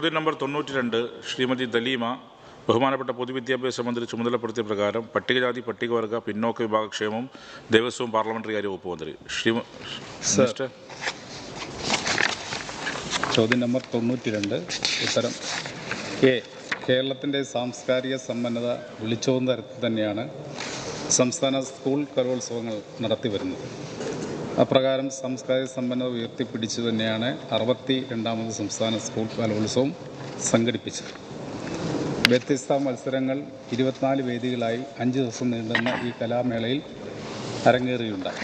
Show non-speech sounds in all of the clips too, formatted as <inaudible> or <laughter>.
ചോദ്യം നമ്പർ തൊണ്ണൂറ്റി രണ്ട് ശ്രീമതി ദലീമ ബഹുമാനപ്പെട്ട പൊതുവിദ്യാഭ്യാസ മന്ത്രി ചുമതലപ്പെടുത്തിയ പ്രകാരം പട്ടികജാതി പട്ടികവർഗ പിന്നോക്ക വിഭാഗക്ഷേമം ദേവസ്വം പാർലമെന്ററി കാര്യ വകുപ്പ് മന്ത്രി. ശ്രീ ചോദ്യം നമ്പർ തൊണ്ണൂറ്റി രണ്ട് ഉത്തരം എ. കേരളത്തിന്റെ സാംസ്കാരിക സമ്പന്നത വിളിച്ചോന്ന തരത്തിൽ തന്നെയാണ് സംസ്ഥാന സ്കൂൾ കലോത്സവങ്ങൾ നടത്തി വരുന്നത്. അപ്രകാരം സാംസ്കാരിക സമ്പന്നത ഉയർത്തിപ്പിടിച്ചു തന്നെയാണ് അറുപത്തി രണ്ടാമത് സംസ്ഥാന സ്കൂൾ കലോത്സവം സംഘടിപ്പിച്ചത്. വ്യത്യസ്ത മത്സരങ്ങൾ ഇരുപത്തിനാല് വേദികളായി അഞ്ച് ദിവസം നീണ്ടുന്ന ഈ കലാമേളയിൽ അരങ്ങേറിയുണ്ടായി.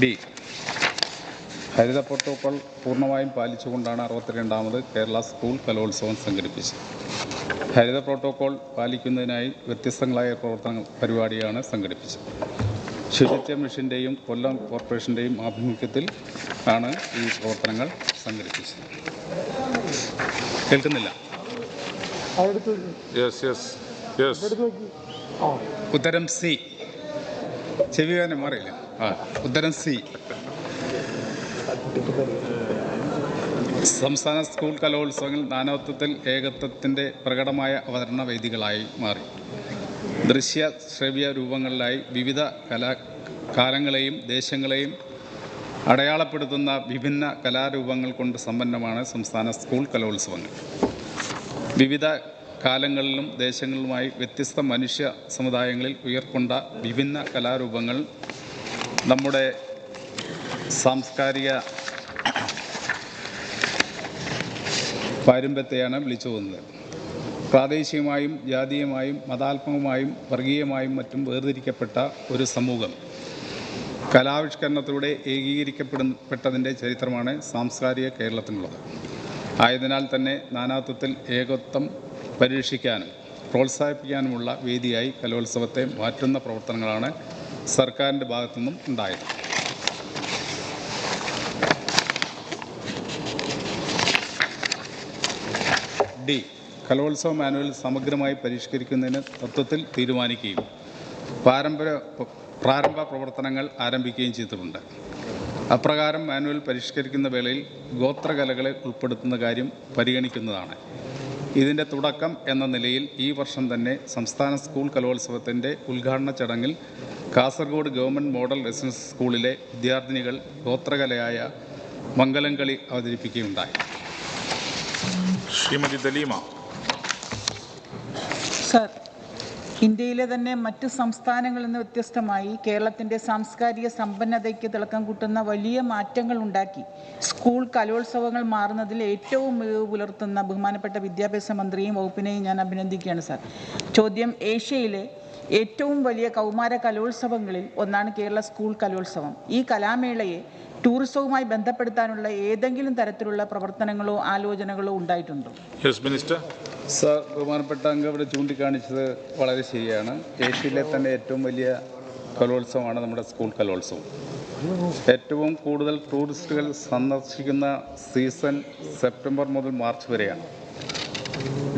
ഡി. ഹരിത പ്രോട്ടോക്കോൾ പൂർണമായും പാലിച്ചുകൊണ്ടാണ് അറുപത്തിരണ്ടാമത് കേരള സ്കൂൾ കലോത്സവം സംഘടിപ്പിച്ചത്. ഹരിത പ്രോട്ടോക്കോൾ പാലിക്കുന്നതിനായി വ്യത്യസ്തങ്ങളായ പ്രവർത്തനങ്ങൾ പരിപാടിയാണ് സംഘടിപ്പിച്ചത്. ശുചിത്വ മിഷന്റെയും കൊല്ലം കോർപ്പറേഷന്റെയും ആഭിമുഖ്യത്തിൽ ആണ് ഈ പ്രവർത്തനങ്ങൾ സംഘടിപ്പിച്ചത്. കേൾക്കുന്നില്ല? യെസ് യെസ് യെസ് ഉത്തരം സി. ചെവി വേദന മാറിയില്ല? ആ ഉത്തരം സി. സംസ്ഥാന സ്കൂൾ കലോത്സവങ്ങൾ നാനാത്വത്തിൽ ഏകത്വത്തിന്റെ പ്രകടമായ അവതരണ വേദികളായി മാറി. ദൃശ്യ ശ്രവ്യ രൂപങ്ങളിലായി വിവിധ കലാ കാലങ്ങളെയും ദേശങ്ങളെയും അടയാളപ്പെടുത്തുന്ന വിഭിന്ന കലാരൂപങ്ങൾ കൊണ്ട് സമ്പന്നമാണ് സംസ്ഥാന സ്കൂൾ കലോത്സവങ്ങൾ. വിവിധ കാലങ്ങളിലും ദേശങ്ങളിലുമായി വ്യത്യസ്ത മനുഷ്യ സമുദായങ്ങളിൽ ഉയർക്കൊണ്ട വിഭിന്ന കലാരൂപങ്ങൾ നമ്മുടെ സാംസ്കാരിക പാരമ്പര്യത്തെയാണ് വിളിച്ചു പോകുന്നത്. പ്രാദേശികമായും ജാതീയമായും മതാത്മകമായും വർഗീയമായും മറ്റും വേർതിരിക്കപ്പെട്ട ഒരു സമൂഹം. കലാവിഷ്കരണത്തിലൂടെ ഏകീകരിക്കപ്പെടുന്നപ്പെട്ടതിന്റെ ചരിത്രമാണ് സാംസ്കാരിക കേരളത്തിനുള്ളത്. ആയതിനാൽ തന്നെ നാനാത്വത്തിൽ ഏകത്വം പരീക്ഷിക്കാനും പ്രോത്സാഹിപ്പിക്കാനുമുള്ള വേദിയായി കലോത്സവത്തെ മാറ്റുന്ന പ്രവർത്തനങ്ങളാണ് സർക്കാരിന്റെ ഭാഗത്തുനിന്നും ഉണ്ടായത്. ഡി കലോത്സവ മാനുവൽ സമഗ്രമായി പരിഷ്കരിക്കുന്നതിന് തത്വത്തിൽ തീരുമാനിക്കുകയും പാരമ്പര്യ പ്രാരംഭ പ്രവർത്തനങ്ങൾ ആരംഭിക്കുകയും ചെയ്തിട്ടുണ്ട്. അപ്രകാരം മാനുവൽ പരിഷ്കരിക്കുന്ന വേളയിൽ ഗോത്രകലകളെ ഉൾപ്പെടുത്തുന്ന കാര്യം പരിഗണിക്കുന്നതാണ്. ഇതിന്റെ തുടക്കം എന്ന നിലയിൽ ഈ വർഷം തന്നെ സംസ്ഥാന സ്കൂൾ കലോത്സവത്തിന്റെ ഉദ്ഘാടന ചടങ്ങിൽ കാസർഗോഡ് ഗവൺമെന്റ് മോഡൽ റെസിഡൻസ് സ്കൂളിലെ വിദ്യാർത്ഥിനികൾ ഗോത്രകലയായ മംഗലം കളി അവതരിപ്പിക്കുകയുണ്ടായി. ശ്രീമതി ദലീമ. സർ ഇന്ത്യയിലെ തന്നെ മറ്റ് സംസ്ഥാനങ്ങളിൽ നിന്ന് വ്യത്യസ്തമായി കേരളത്തിന്റെ സാംസ്കാരിക സമ്പന്നതയ്ക്ക് തിളക്കം കൂട്ടുന്ന വലിയ മാറ്റങ്ങൾ ഉണ്ടാക്കി. സ്കൂൾ കലോത്സവങ്ങൾ മാറുന്നതിൽ ഏറ്റവും മികവ് പുലർത്തുന്ന ബഹുമാനപ്പെട്ട വിദ്യാഭ്യാസ മന്ത്രിയും വകുപ്പിനെയും ഞാൻ അഭിനന്ദിക്കുകയാണ് സാർ. ചോദ്യം ഏഷ്യയിലെ ഏറ്റവും വലിയ കൗമാര കലോത്സവങ്ങളിൽ ഒന്നാണ് കേരള സ്കൂൾ കലോത്സവം. ഈ കലാമേളയെ ടൂറിസവുമായി ബന്ധപ്പെടുത്താനുള്ള ഏതെങ്കിലും തരത്തിലുള്ള പ്രവർത്തനങ്ങളോ ആലോചനകളോ ഉണ്ടായിട്ടുണ്ടോ? യെസ് മിനിസ്റ്റർ സർ ബഹുമാനപ്പെട്ട അംഗം ഇവിടെ ചൂണ്ടിക്കാണിച്ചത് വളരെ ശരിയാണ്. ഏഷ്യയിലെ തന്നെ ഏറ്റവും വലിയ കലോത്സവമാണ് നമ്മുടെ സ്കൂൾ കലോത്സവം. ഏറ്റവും കൂടുതൽ ടൂറിസ്റ്റുകൾ സന്ദർശിക്കുന്ന സീസൺ സെപ്റ്റംബർ മുതൽ മാർച്ച് വരെയാണ്.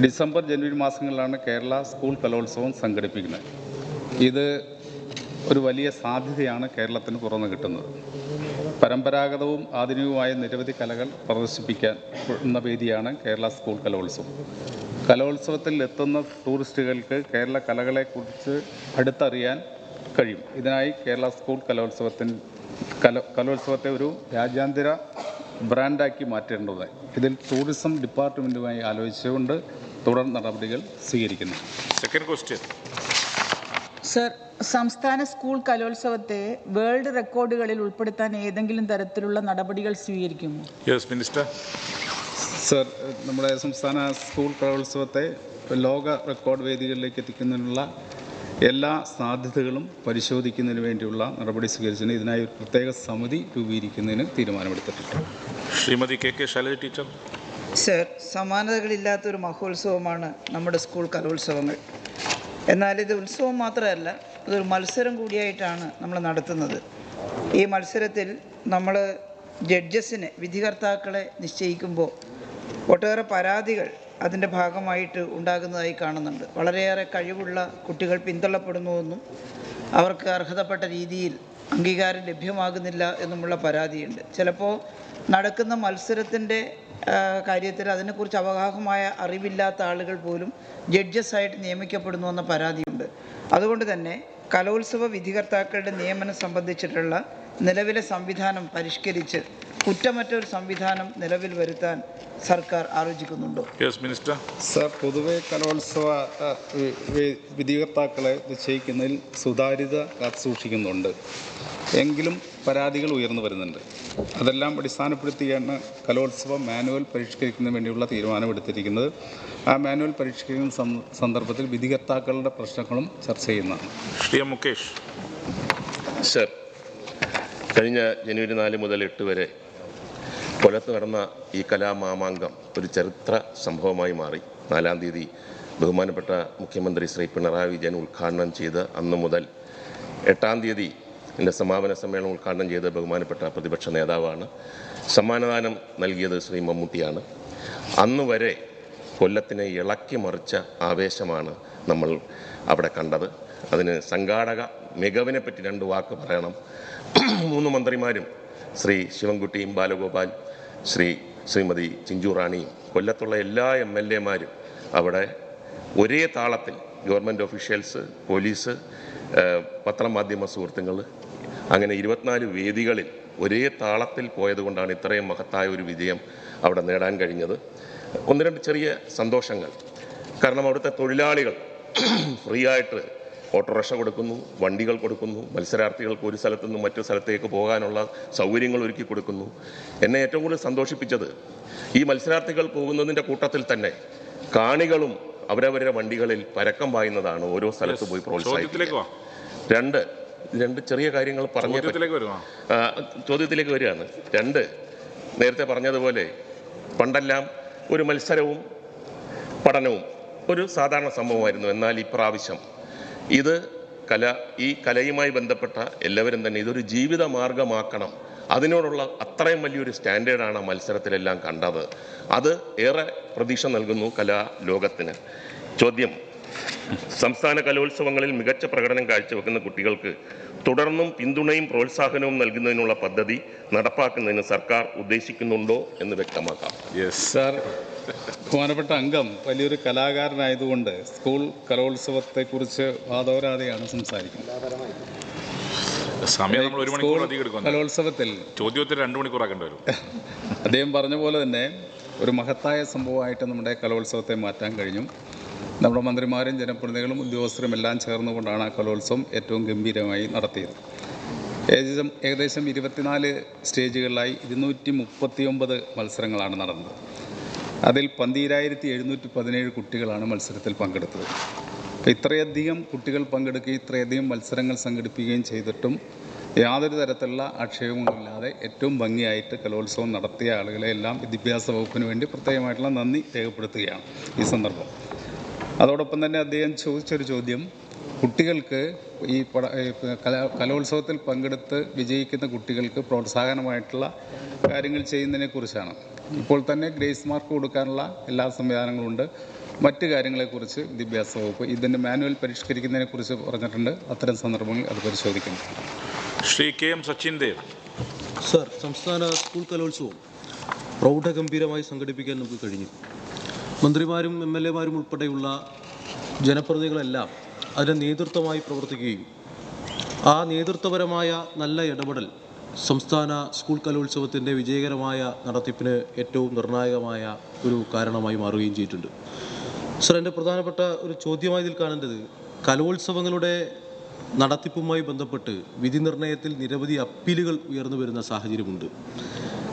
ഡിസംബർ ജനുവരി മാസങ്ങളിലാണ് കേരള സ്കൂൾ കലോത്സവം സംഘടിപ്പിക്കുന്നത്. ഇത് ഒരു വലിയ സാധ്യതയാണ് കേരളത്തിന് തുറന്നു കിട്ടുന്നത്. പരമ്പരാഗതവും ആധുനികവുമായ നിരവധി കലകൾ പ്രദർശിപ്പിക്കാൻ എന്ന വേദിയാണ് കേരള സ്കൂൾ കലോത്സവം. കലോത്സവത്തിൽ എത്തുന്ന ടൂറിസ്റ്റുകൾക്ക് കേരള കലകളെക്കുറിച്ച് അടുത്തറിയാൻ കഴിയും. ഇതിനായി കേരള സ്കൂൾ കലോത്സവത്തിന് കല കലോത്സവത്തെ ഒരു രാജ്യാന്തര ബ്രാൻഡാക്കി മാറ്റേണ്ടത് ഇതിൽ ടൂറിസം ഡിപ്പാർട്ട്മെന്റുമായി ആലോചിച്ചുകൊണ്ട് തുടർ നടപടികൾ സ്വീകരിക്കുന്നു. സെക്കൻഡ് ക്വസ്റ്റ്യൻ സർ സംസ്ഥാന സ്കൂൾ കലോത്സവത്തെ വേൾഡ് റെക്കോർഡുകളിൽ ഉൾപ്പെടുത്താൻ ഏതെങ്കിലും തരത്തിലുള്ള നടപടികൾ സ്വീകരിക്കുമോ? യെസ് മിനിസ്റ്റർ സർ നമ്മുടെ സംസ്ഥാന സ്കൂൾ കലോത്സവത്തെ ലോക റെക്കോർഡ് വേദികളിലേക്ക് എത്തിക്കുന്നതിനുള്ള എല്ലാ സാധ്യതകളും പരിശോധിക്കുന്നതിന് വേണ്ടിയുള്ള നടപടി സ്വീകരിച്ചതിന് ഇതിനായി ഒരു പ്രത്യേക സമിതി രൂപീകരിക്കുന്നതിന് തീരുമാനമെടുത്തിട്ടുണ്ട്. Shrimati K K Shailaja teacher. Sir സമാനതകളില്ലാത്തൊരു മഹോത്സവമാണ് നമ്മുടെ സ്കൂൾ കലോത്സവങ്ങൾ. എന്നാൽ ഇത് ഉത്സവം മാത്രമല്ല ഇതൊരു മത്സരം കൂടിയായിട്ടാണ് നമ്മൾ നടത്തുന്നത്. ഈ മത്സരത്തിൽ നമ്മൾ ജഡ്ജസിനെ വിധികർത്താക്കളെ നിശ്ചയിക്കുമ്പോൾ ഒട്ടേറെ പരാതികൾ അതിന്റെ ഭാഗമായിട്ട് ഉണ്ടാകുന്നതായി കാണുന്നുണ്ട്. വളരെയേറെ കഴിവുള്ള കുട്ടികൾ പിന്തള്ളപ്പെടുന്നുവെന്നും അവർക്ക് അർഹതപ്പെട്ട രീതിയിൽ അംഗീകാരം ലഭ്യമാകുന്നില്ല എന്നുമുള്ള പരാതിയുണ്ട്. ചിലപ്പോൾ നടക്കുന്ന മത്സരത്തിന്റെ കാര്യത്തിൽ അതിനെക്കുറിച്ച് അവഗാഹമായ അറിവില്ലാത്ത ആളുകൾ പോലും ജഡ്ജസായിട്ട് നിയമിക്കപ്പെടുന്നു എന്ന പരാതിയുണ്ട്. അതുകൊണ്ട് തന്നെ കലോത്സവ വിധികർത്താക്കളുടെ നിയമനം സംബന്ധിച്ചിട്ടുള്ള നിലവിലെ സംവിധാനം പരിഷ്കരിച്ച് കുറ്റമറ്റൊരു സംവിധാനം നിലവിൽ വരുത്താൻ സർക്കാർ ആലോചിക്കുന്നുണ്ടോ? യെസ് മിനിസ്റ്റർ സർ പൊതുവെ കലോത്സവ വിധികർത്താക്കളെ നിശ്ചയിക്കുന്നതിൽ സുതാര്യത കാത്തുസൂക്ഷിക്കുന്നുണ്ട് എങ്കിലും പരാതികൾ ഉയർന്നു വരുന്നുണ്ട്. അതെല്ലാം അടിസ്ഥാനപ്പെടുത്തിയാണ് കലോത്സവ മാനുവൽ പരിഷ്കരിക്കുന്നതിന് വേണ്ടിയുള്ള തീരുമാനമെടുത്തിരിക്കുന്നത് ആ മാനുവൽ പരിഷ്കരിക്കുന്ന സന്ദർഭത്തിൽ വിധികർത്താക്കളുടെ പ്രശ്നങ്ങളും ചർച്ച ചെയ്യുന്നതാണ്. ശ്രീ എം മുകേഷ്. സർ കഴിഞ്ഞ ജനുവരി നാല് മുതൽ എട്ട് വരെ കൊല്ലത്ത് നടന്ന ഈ കലാമാമാങ്കം ഒരു ചരിത്ര സംഭവമായി മാറി. നാലാം തീയതി ബഹുമാനപ്പെട്ട മുഖ്യമന്ത്രി ശ്രീ പിണറായി വിജയൻ ഉദ്ഘാടനം ചെയ്ത് അന്നു മുതൽ എട്ടാം തീയതി എന്റെ സമാപന സമ്മേളനം ഉദ്ഘാടനം ചെയ്ത ബഹുമാനപ്പെട്ട പ്രതിപക്ഷ നേതാവാണ്. സമ്മാനദാനം നൽകിയത് ശ്രീ മമ്മൂട്ടിയാണ്. അന്ന് വരെ കൊല്ലത്തിനെ ഇളക്കി മറിച്ച ആവേശമാണ് നമ്മൾ അവിടെ കണ്ടത്. അതിന് സംഘാടക മികവിനെ പറ്റി രണ്ട് വാക്ക് പറയണം. മൂന്ന് മന്ത്രിമാരും ശ്രീ ശിവൻകുട്ടിയും ബാലഗോപാൽ ശ്രീ ശ്രീമതി ചിഞ്ചു റാണിയും കൊല്ലത്തുള്ള എല്ലാ എം എൽ എമാരും അവിടെ ഒരേ താളത്തിൽ ഗവൺമെന്റ് ഒഫീഷ്യൽസ് പോലീസ് പത്രമാധ്യമ സുഹൃത്തുക്കൾ അങ്ങനെ ഇരുപത്തിനാല് വേദികളിൽ ഒരേ താളത്തിൽ പോയതുകൊണ്ടാണ് ഇത്രയും മഹത്തായ ഒരു വിജയം അവിടെ നേടാൻ കഴിഞ്ഞത്. ഒന്ന് രണ്ട് ചെറിയ സന്തോഷങ്ങൾ. കാരണം അവിടുത്തെ തൊഴിലാളികൾ ഫ്രീ ആയിട്ട് ഓട്ടോറിക്ഷ കൊടുക്കുന്നു വണ്ടികൾ കൊടുക്കുന്നു മത്സരാർത്ഥികൾക്ക് ഒരു സ്ഥലത്തു നിന്ന് മറ്റു സ്ഥലത്തേക്ക് പോകാനുള്ള സൗകര്യങ്ങൾ ഒരുക്കി കൊടുക്കുന്നു. എന്നെ ഏറ്റവും കൂടുതൽ സന്തോഷിപ്പിച്ചത് ഈ മത്സരാർത്ഥികൾ പോകുന്നതിന്റെ കൂട്ടത്തിൽ തന്നെ കാണികളും അവരവരുടെ വണ്ടികളിൽ പരക്കം പായുന്നതാണ് ഓരോ സ്ഥലത്ത് പോയി പ്രോത്സാഹിപ്പിക്കുക. രണ്ട് രണ്ട് ചെറിയ കാര്യങ്ങൾ പറഞ്ഞു. ചോദ്യത്തിലേക്ക് വരികയാണ്. രണ്ട് നേരത്തെ പറഞ്ഞതുപോലെ പണ്ടെല്ലാം ഒരു മത്സരവും പഠനവും ഒരു സാധാരണ സംഭവമായിരുന്നു. എന്നാൽ ഇപ്രാവശ്യം ഇത് കല ഈ കലയുമായി ബന്ധപ്പെട്ട എല്ലാവരും തന്നെ ഇതൊരു ജീവിത മാർഗമാക്കണം. അതിനോടുള്ള അത്രയും വലിയൊരു സ്റ്റാൻഡേർഡാണ് ആ മത്സരത്തിലെല്ലാം കണ്ടത്. അത് ഏറെ പ്രതീക്ഷ നൽകുന്നു കലാ ലോകത്തിന് ചോദ്യം സംസ്ഥാന കലോത്സവങ്ങളിൽ മികച്ച പ്രകടനം കാഴ്ചവെക്കുന്ന കുട്ടികൾക്ക് തുടർന്നും പിന്തുണയും പ്രോത്സാഹനവും നൽകുന്നതിനുള്ള പദ്ധതി നടപ്പാക്കുന്നതിന് സർക്കാർ ഉദ്ദേശിക്കുന്നുണ്ടോ എന്ന് വ്യക്തമാക്കാം. യെസ് സാർ ബഹുമാനപ്പെട്ട അംഗം വലിയൊരു കലാകാരനായതുകൊണ്ട് സ്കൂൾ കലോത്സവത്തെക്കുറിച്ച് വാദോരാതെയാണ് സംസാരിക്കുന്നത്. സമയം നമ്മൾ ഒരു മണിക്കൂർ അധികം കലോത്സവത്തിൽ ചോദ്യത്തിൽ രണ്ട് മണിക്കൂറാക്കേണ്ടി വരും. അദ്ദേഹം പറഞ്ഞ പോലെ തന്നെ ഒരു മഹത്തായ സംഭവമായിട്ട് നമ്മുടെ കലോത്സവത്തെ മാറ്റാൻ കഴിഞ്ഞു. നമ്മുടെ മന്ത്രിമാരും ജനപ്രതിനിധികളും ഉദ്യോഗസ്ഥരും എല്ലാം ചേർന്നുകൊണ്ടാണ് ആ കലോത്സവം ഏറ്റവും ഗംഭീരമായി നടത്തിയത്. ഏകദേശം ഏകദേശം ഇരുപത്തിനാല് സ്റ്റേജുകളിലായി ഇരുന്നൂറ്റി മുപ്പത്തി ഒമ്പത് മത്സരങ്ങളാണ് നടന്നത്. അതിൽ പന്തീരായിരത്തി എഴുന്നൂറ്റി പതിനേഴ് കുട്ടികളാണ് മത്സരത്തിൽ പങ്കെടുത്തത്. അപ്പോൾ ഇത്രയധികം കുട്ടികൾ പങ്കെടുക്കുകയും ഇത്രയധികം മത്സരങ്ങൾ സംഘടിപ്പിക്കുകയും ചെയ്തിട്ടും യാതൊരു തരത്തിലുള്ള ആക്ഷേപങ്ങളില്ലാതെ ഏറ്റവും ഭംഗിയായിട്ട് കലോത്സവം നടത്തിയ ആളുകളെ എല്ലാം വിദ്യാഭ്യാസ വകുപ്പിന് വേണ്ടി പ്രത്യേകമായിട്ടുള്ള നന്ദി രേഖപ്പെടുത്തുകയാണ് ഈ സന്ദർഭം. അതോടൊപ്പം തന്നെ അദ്ദേഹം ചോദിച്ചൊരു ചോദ്യം. കുട്ടികൾക്ക് ഈ പട കലോത്സവത്തിൽ പങ്കെടുത്ത് വിജയിക്കുന്ന കുട്ടികൾക്ക് പ്രോത്സാഹനമായിട്ടുള്ള കാര്യങ്ങൾ ചെയ്യുന്നതിനെ കുറിച്ചാണ്. ഇപ്പോൾ തന്നെ ഗ്രേസ് മാർക്ക് കൊടുക്കാനുള്ള എല്ലാ സംവിധാനങ്ങളും ഉണ്ട്. മറ്റ് കാര്യങ്ങളെക്കുറിച്ച് വിദ്യാഭ്യാസ വകുപ്പ് ഇതിന്റെ മാനുവൽ പരിഷ്കരിക്കുന്നതിനെക്കുറിച്ച് പറഞ്ഞിട്ടുണ്ട്. അത്തരം സന്ദർഭങ്ങളിൽ അത് പരിശോധിക്കുന്നു Shri K M Sachin Dev. Sir സംസ്ഥാന സ്കൂൾ കലോത്സവം പ്രൗഢഗംഭീരമായി സംഘടിപ്പിക്കാൻ നമുക്ക് കഴിഞ്ഞു. മന്ത്രിമാരും എം എൽ എമാരും ഉൾപ്പെടെയുള്ള ജനപ്രതിനിധികളെല്ലാം അതിന് നേതൃത്വമായി പ്രവർത്തിക്കുകയും ആ നേതൃത്വപരമായ നല്ല ഇടപെടൽ സംസ്ഥാന സ്കൂൾ കലോത്സവത്തിന്റെ വിജയകരമായ നടത്തിപ്പിന് ഏറ്റവും നിർണായകമായ ഒരു കാരണമായി മാറുകയും ചെയ്തിട്ടുണ്ട്. സർ എന്റെ പ്രധാനപ്പെട്ട ഒരു ചോദ്യമായി ഇതിൽ കാണേണ്ടത് കലോത്സവങ്ങളുടെ നടത്തിപ്പുമായി ബന്ധപ്പെട്ട് വിധി നിർണയത്തിൽ നിരവധി അപ്പീലുകൾ ഉയർന്നു വരുന്ന സാഹചര്യമുണ്ട്.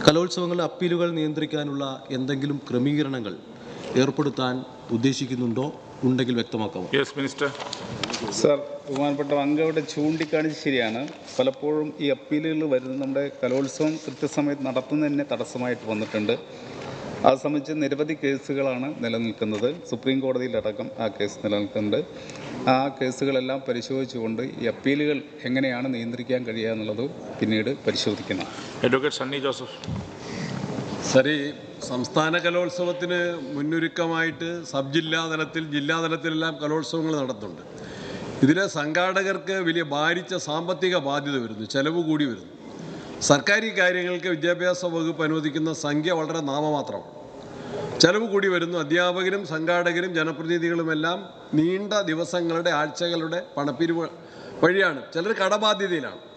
കലോത്സവങ്ങളുടെ അപ്പീലുകൾ നിയന്ത്രിക്കാനുള്ള എന്തെങ്കിലും ക്രമീകരണങ്ങൾ ഏർപ്പെടുത്താൻ ഉദ്ദേശിക്കുന്നുണ്ടോ ഉണ്ടെങ്കിൽ വ്യക്തമാക്കാമോ? യെസ് മിനിസ്റ്റർ സർ ബഹുമാനപ്പെട്ട അംഗവിടെ ചൂണ്ടിക്കാണിച്ച് ശരിയാണ്. പലപ്പോഴും ഈ അപ്പീലുകൾ വരുന്നത് നമ്മുടെ കലോത്സവം കൃത്യസമയത്ത് നടത്തുന്നതിന് തടസ്സമായിട്ട് വന്നിട്ടുണ്ട്. അത് സംബന്ധിച്ച് നിരവധി കേസുകളാണ് നിലനിൽക്കുന്നത്. സുപ്രീം കോടതിയിലടക്കം ആ കേസ് നിലനിൽക്കുന്നുണ്ട്. ആ കേസുകളെല്ലാം പരിശോധിച്ചുകൊണ്ട് ഈ അപ്പീലുകൾ എങ്ങനെയാണ് നിയന്ത്രിക്കാൻ കഴിയുക എന്നുള്ളത് പിന്നീട് പരിശോധിക്കണം. അഡ്വക്കേറ്റ് സണ്ണി ജോസഫ് സരി സംസ്ഥാന കലോത്സവത്തിന് മുന്നൊരുക്കമായിട്ട് സബ് ജില്ലാ തലത്തിൽ ജില്ലാ തലത്തിലെല്ലാം കലോത്സവങ്ങൾ നടത്തുന്നുണ്ട്. ഇതിലെ സംഘാടകർക്ക് വലിയ ഭാരിച്ച സാമ്പത്തിക ബാധ്യത വരുന്നു ചെലവ് കൂടി വരുന്നു. സർക്കാർ ഈ കാര്യങ്ങൾക്ക് വിദ്യാഭ്യാസ വകുപ്പ് അനുവദിക്കുന്ന സംഖ്യ വളരെ നാമമാത്രമാണ് ചെലവ് കൂടി വരുന്നു അധ്യാപകരും സംഘാടകരും ജനപ്രതിനിധികളുമെല്ലാം നീണ്ട ദിവസങ്ങളുടെ ആഴ്ചകളുടെ പണപ്പിരിവ് വഴിയാണ്. ചിലർ കടബാധ്യതയിലാണ്.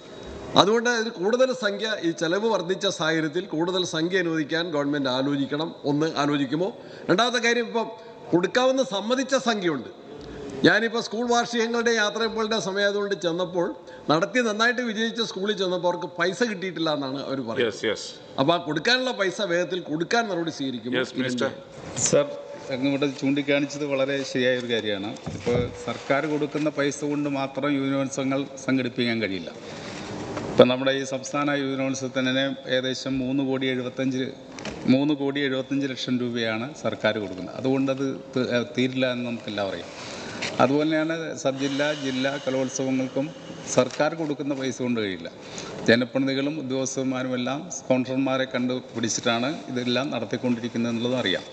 അതുകൊണ്ട് അതിന് കൂടുതൽ സംഖ്യ ഈ ചെലവ് വർദ്ധിച്ച സാഹചര്യത്തിൽ കൂടുതൽ സംഖ്യ അനുവദിക്കാൻ ഗവൺമെന്റ് ആലോചിക്കണം. ഒന്ന് ആലോചിക്കുമോ? രണ്ടാമത്തെ കാര്യം ഇപ്പം കൊടുക്കാവുന്ന സമ്മതിച്ച സംഖ്യയുണ്ട്. ഞാനിപ്പോൾ സ്കൂൾ വാർഷികങ്ങളുടെ യാത്രയപ്പോളുടെ സമയമായതുകൊണ്ട് ചെന്നപ്പോൾ നടത്തി നന്നായിട്ട് വിജയിച്ച സ്കൂളിൽ ചെന്നപ്പോൾ അവർക്ക് പൈസ കിട്ടിയിട്ടില്ല എന്നാണ് അവർ പറയുന്നത്. യെസ് യെസ് അപ്പോൾ ആ കൊടുക്കാനുള്ള പൈസ വേഗത്തിൽ കൊടുക്കാൻ നടപടി സ്വീകരിക്കും സർ അങ്ങ് ഇവിടെ ചൂണ്ടിക്കാണിച്ചത് വളരെ ശരിയായ ഒരു കാര്യമാണ്. ഇപ്പോൾ സർക്കാർ കൊടുക്കുന്ന പൈസ കൊണ്ട് മാത്രം യൂണിവേഴ്സങ്ങൾ സംഘടിപ്പിക്കാൻ കഴിയില്ല. ഇപ്പം നമ്മുടെ ഈ സംസ്ഥാന യുവജനോത്സവത്തിന് ഏകദേശം മൂന്ന് കോടി എഴുപത്തഞ്ച് മൂന്ന് കോടി എഴുപത്തഞ്ച് ലക്ഷം രൂപയാണ് സർക്കാർ കൊടുക്കുന്നത്. അതുകൊണ്ടത് തീരില്ല എന്ന് നമുക്കെല്ലാം അറിയാം. അതുപോലെ തന്നെയാണ് സബ് ജില്ലാ ജില്ലാ കലോത്സവങ്ങൾക്കും സർക്കാർ കൊടുക്കുന്ന പൈസ കൊണ്ട് കഴിയില്ല. ജനപ്രതിനിധികളും ഉദ്യോഗസ്ഥന്മാരും എല്ലാം സ്പോൺസർമാരെ കണ്ടുപിടിച്ചിട്ടാണ് ഇതെല്ലാം നടത്തിക്കൊണ്ടിരിക്കുന്നത് എന്നുള്ളതും അറിയാം.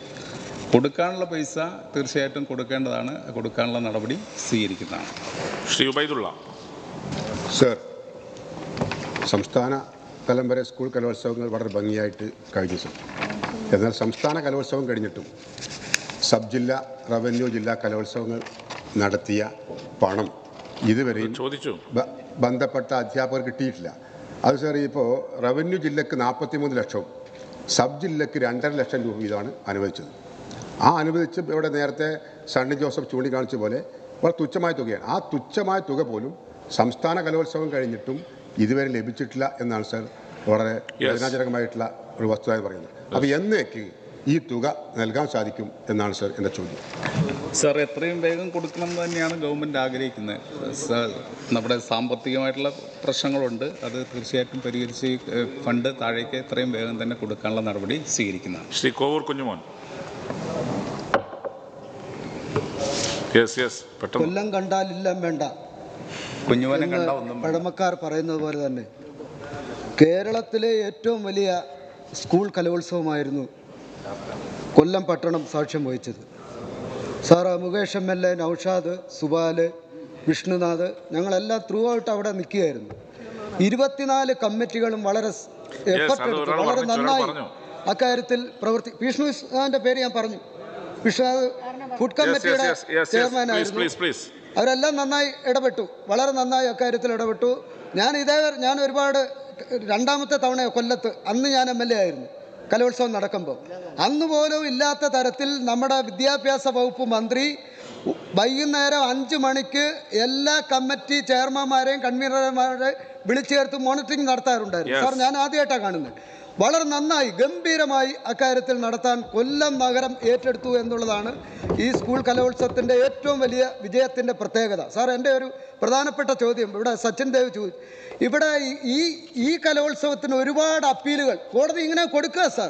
കൊടുക്കാനുള്ള പൈസ തീർച്ചയായിട്ടും കൊടുക്കേണ്ടതാണ്. കൊടുക്കാനുള്ള നടപടി സ്വീകരിക്കുന്നതാണ്. ശ്രീ ഉബൈദുള്ള. സർ സംസ്ഥാന തലം വരെ സ്കൂൾ കലോത്സവങ്ങൾ വളരെ ഭംഗിയായിട്ട് കഴിഞ്ഞു സർ. എന്നാൽ സംസ്ഥാന കലോത്സവം കഴിഞ്ഞിട്ടും സബ് ജില്ല റവന്യൂ ജില്ലാ കലോത്സവങ്ങൾ നടത്തിയ പണം ഇതുവരെയും ചോദിച്ചു. ബന്ധപ്പെട്ട അധ്യാപകർ കിട്ടിയിട്ടില്ല. അത് സാർ ഇപ്പോൾ റവന്യൂ ജില്ലക്ക് നാൽപ്പത്തി മൂന്ന് ലക്ഷവും സബ് ജില്ലക്ക് രണ്ടര ലക്ഷം രൂപ വീതമാണ് അനുവദിച്ചത്. ആ അനുവദിച്ച് ഇവിടെ നേരത്തെ സണ്ണി ജോസഫ് ചൂണ്ടിക്കാണിച്ച പോലെ വളരെ തുച്ഛമായ തുകയാണ്. ആ തുച്ഛമായ തുക പോലും സംസ്ഥാന കലോത്സവം കഴിഞ്ഞിട്ടും ഇതുവരെ ലഭിച്ചിട്ടില്ല എന്നാണ് സാർ വളരെ വേദനാജനകമായിട്ടുള്ള ഒരു വസ്തുത പറയുന്നത്. അപ്പോൾ എന്നേക്ക് ഈ തുക നൽകാൻ സാധിക്കും എന്നാണ് സാർ എന്റെ ചോദ്യം. സാർ എത്രയും വേഗം കൊടുക്കണം എന്ന് തന്നെയാണ് ഗവൺമെന്റ് ആഗ്രഹിക്കുന്നത്. സാർ നമ്മുടെ സാമ്പത്തികമായിട്ടുള്ള പ്രശ്നങ്ങളുണ്ട്. അത് തീർച്ചയായിട്ടും പരിഹരിച്ച് ഫണ്ട് താഴേക്ക് എത്രയും വേഗം തന്നെ കൊടുക്കാനുള്ള നടപടി സ്വീകരിക്കുന്നതാണ്. ശ്രീ കോവൂർ കുഞ്ഞുമോൻ. യെസ് യെസ് പെട്ടെന്ന്. കൊല്ലം കണ്ടാലില്ലം വേണ്ട കുഞ്ഞുവനം എന്ന് കണ്ട ഒന്നും പഴമക്കാർ പറയുന്നത് പോലെ തന്നെ. കേരളത്തിലെ ഏറ്റവും വലിയ സ്കൂൾ കലോത്സവമായിരുന്നു കൊല്ലം പട്ടണം സാക്ഷ്യം വഹിച്ചത്. Sir Mukesh M L A Naushad Subal Vishnunath ഞങ്ങളെല്ലാം ത്രൂ ഔട്ട് അവിടെ നിൽക്കുകയായിരുന്നു. ഇരുപത്തിനാല് കമ്മിറ്റികളും വളരെ എഫർട്ടെടുത്തു വളരെ നന്നായി അക്കാര്യത്തിൽ പ്രവർത്തി വിഷ്ണുനാഥിന്റെ പേര് ഞാൻ പറഞ്ഞു. വിഷ്ണുനാഥ് ഫുഡ് കമ്മിറ്റിയുടെ ചെയർമാനായിരുന്നു അവരെല്ലാം നന്നായി ഇടപെട്ടു. വളരെ നന്നായി അക്കാര്യത്തിൽ ഇടപെട്ടു. ഞാൻ ഇതേ ഞാൻ ഒരുപാട് രണ്ടാമത്തെ തവണ കൊല്ലത്ത് അന്ന് ഞാൻ എം എൽ എ ആയിരുന്നു. കലോത്സവം നടക്കുമ്പോൾ. അന്ന് പോലും ഇല്ലാത്ത തരത്തിൽ നമ്മുടെ വിദ്യാഭ്യാസ വകുപ്പ് മന്ത്രി വൈകുന്നേരം അഞ്ച് മണിക്ക് എല്ലാ കമ്മിറ്റി ചെയർമാന്മാരെയും കൺവീനർമാരെ വിളിച്ചു ചേർത്ത് മോണിറ്ററിംഗ് നടത്താറുണ്ടായിരുന്നു. സാർ ഞാൻ ആദ്യമായിട്ടാണ് കാണുന്നത്. വളരെ നന്നായി ഗംഭീരമായി അക്കാര്യത്തിൽ നടത്താൻ കൊല്ലം നഗരം ഏറ്റെടുത്തു എന്നുള്ളതാണ് ഈ സ്കൂൾ കലോത്സവത്തിന്റെ ഏറ്റവും വലിയ വിജയത്തിന്റെ പ്രത്യേകത. സാർ എന്റെ ഒരു പ്രധാനപ്പെട്ട ചോദ്യം ഇവിടെ സച്ചിൻ ദേവ് ചോദിച്ചു ഇവിടെ ഈ- ഈ കലോത്സവത്തിന് ഒരുപാട് അപ്പീലുകൾ. കോടതി ഇങ്ങനെ കൊടുക്കുക സാർ?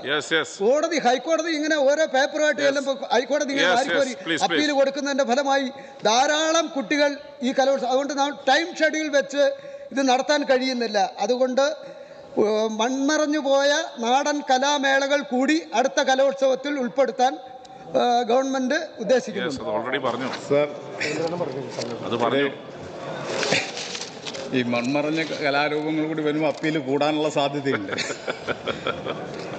കോടതി ഹൈക്കോടതി ഇങ്ങനെ ഓരോ പേപ്പറുമായിട്ട് ചെല്ലുമ്പോൾ ഹൈക്കോടതി ഇങ്ങനെ yes. അപ്പീൽ കൊടുക്കുന്നതിന്റെ ഫലമായി ധാരാളം കുട്ടികൾ ഈ കലോത്സവം അതുകൊണ്ട് നാം ടൈം ഷെഡ്യൂൾ വെച്ച് ഇത് നടത്താൻ കഴിയുന്നില്ല. അതുകൊണ്ട് ഏഹ്, മൺമറഞ്ഞു പോയ നാടൻ കലാമേളകൾ കൂടി അടുത്ത കലോത്സവത്തിൽ ഉൾപ്പെടുത്താൻ ഗവൺമെന്റ് ഉദ്ദേശിക്കുന്നു അത് ഓൾറെഡി പറഞ്ഞു. സാർ അത് പറഞ്ഞു. ഈ മൺമറഞ്ഞ കലാരൂപങ്ങൾ കൂടി വരുമ്പോൾ അപ്പീൽ കൂടാനുള്ള സാധ്യതയുണ്ട്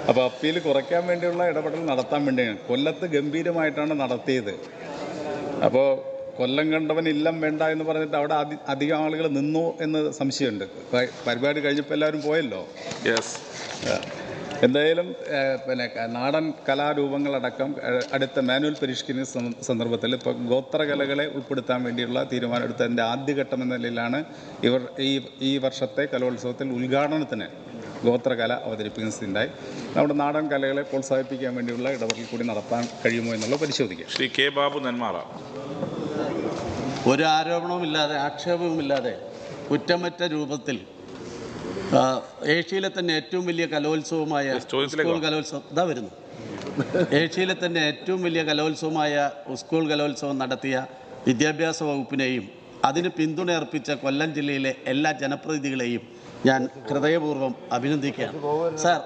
അപ്പോൾ അപ്പീൽ കുറയ്ക്കാൻ വേണ്ടിയുള്ള ഇടപെടൽ നടത്താൻ വേണ്ടിയാണ്. കൊല്ലത്ത് ഗംഭീരമായിട്ടാണ് നടത്തിയത്. അപ്പോൾ കൊല്ലം കണ്ടവൻ ഇല്ലം വേണ്ട എന്ന് പറഞ്ഞിട്ട് അവിടെ അധി അധികം ആളുകൾ നിന്നു എന്ന് സംശയമുണ്ട്. പരിപാടി കഴിഞ്ഞപ്പോൾ എല്ലാവരും പോയല്ലോ? യെസ് എന്തായാലും പിന്നെ നാടൻ കലാരൂപങ്ങളടക്കം അടുത്ത മാനുവൽ പരിഷ്കരിക്കുന്ന സം- സന്ദർഭത്തിൽ ഇപ്പോൾ ഗോത്രകലകളെ ഉൾപ്പെടുത്താൻ വേണ്ടിയുള്ള തീരുമാനമെടുത്തതിന്റെ ആദ്യഘട്ടം എന്ന നിലയിലാണ് ഇവർ ഈ ഈ വർഷത്തെ കലോത്സവത്തിൽ ഉദ്ഘാടനത്തിന് ഗോത്രകല അവതരിപ്പിക്കുന്നതിനായി നമ്മുടെ നാടൻ കലകളെ പ്രോത്സാഹിപ്പിക്കാൻ വേണ്ടിയുള്ള ഇടപെടൽ കൂടി നടത്താൻ കഴിയുമോ എന്നുള്ളത് പരിശോധിക്കാം. ശ്രീ കെ ബാബു നെന്മാറ. ഒരു ആരോപണവുമില്ലാതെ ആക്ഷേപവുമില്ലാതെ കുറ്റമറ്റ രൂപത്തിൽ ഏഷ്യയിലെ തന്നെ ഏറ്റവും വലിയ കലോത്സവമായ സ്കൂൾ. കലോത്സവം ഇതാ വരുന്നു. ഏഷ്യയിലെ തന്നെ ഏറ്റവും വലിയ കലോത്സവമായ സ്കൂൾ കലോത്സവം നടത്തിയ വിദ്യാഭ്യാസ വകുപ്പിനെയും അതിന് പിന്തുണ അർപ്പിച്ച കൊല്ലം ജില്ലയിലെ എല്ലാ ജനപ്രതിനിധികളെയും ഞാൻ ഹൃദയപൂർവം അഭിനന്ദിക്കുകയാണ്. സാർ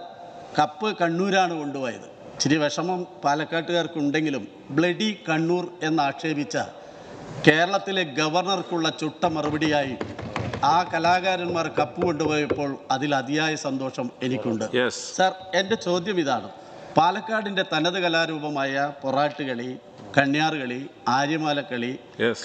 കപ്പ് കണ്ണൂരാണ് കൊണ്ടുപോയത്. ഇച്ചിരി വിഷമം പാലക്കാട്ടുകാർക്കുണ്ടെങ്കിലും ബ്ലഡി കണ്ണൂർ എന്ന് ആക്ഷേപിച്ച കേരളത്തിലെ ഗവർണർക്കുള്ള ചുട്ട മറുപടിയായി ആ കലാകാരന്മാർ കപ്പ് കൊണ്ടുപോയപ്പോൾ അതിൽ അതിയായ സന്തോഷം എനിക്കുണ്ട്. സർ എന്റെ ചോദ്യം ഇതാണ്. പാലക്കാടിന്റെ തനത് കലാരൂപമായ പൊറാട്ടുകളി കണ്യാറുകളി ആര്യമാലക്കളി.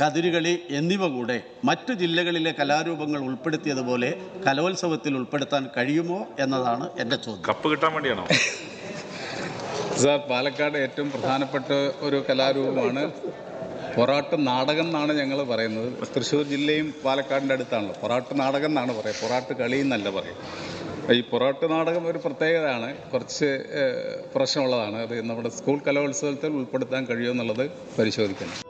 കതിരുകളി എന്നിവ കൂടെ മറ്റു ജില്ലകളിലെ കലാരൂപങ്ങൾ ഉൾപ്പെടുത്തിയതുപോലെ കലോത്സവത്തിൽ ഉൾപ്പെടുത്താൻ കഴിയുമോ എന്നതാണ് എന്റെ ചോദ്യം. കപ്പ് കിട്ടാൻ വേണ്ടിയാണോ? <laughs> സാർ പാലക്കാട് ഏറ്റവും പ്രധാനപ്പെട്ട ഒരു കലാരൂപമാണ് പൊറാട്ട് നാടകം എന്നാണ് ഞങ്ങൾ പറയുന്നത്. തൃശ്ശൂർ ജില്ലയും പാലക്കാടിന്റെ അടുത്താണല്ലോ. പൊറാട്ട് നാടകം എന്നാണ് പറയുക. പൊറാട്ട് കളി എന്നല്ല പറയും ഈ പൊറാട്ട് നാടകം ഒരു പ്രത്യേകതയാണ്. കുറച്ച് പ്രശ്നമുള്ളതാണ്. അത് നമ്മുടെ സ്കൂൾ കലോത്സവത്തിൽ ഉൾപ്പെടുത്താൻ കഴിയുമെന്നുള്ളത് പരിശോധിക്കണം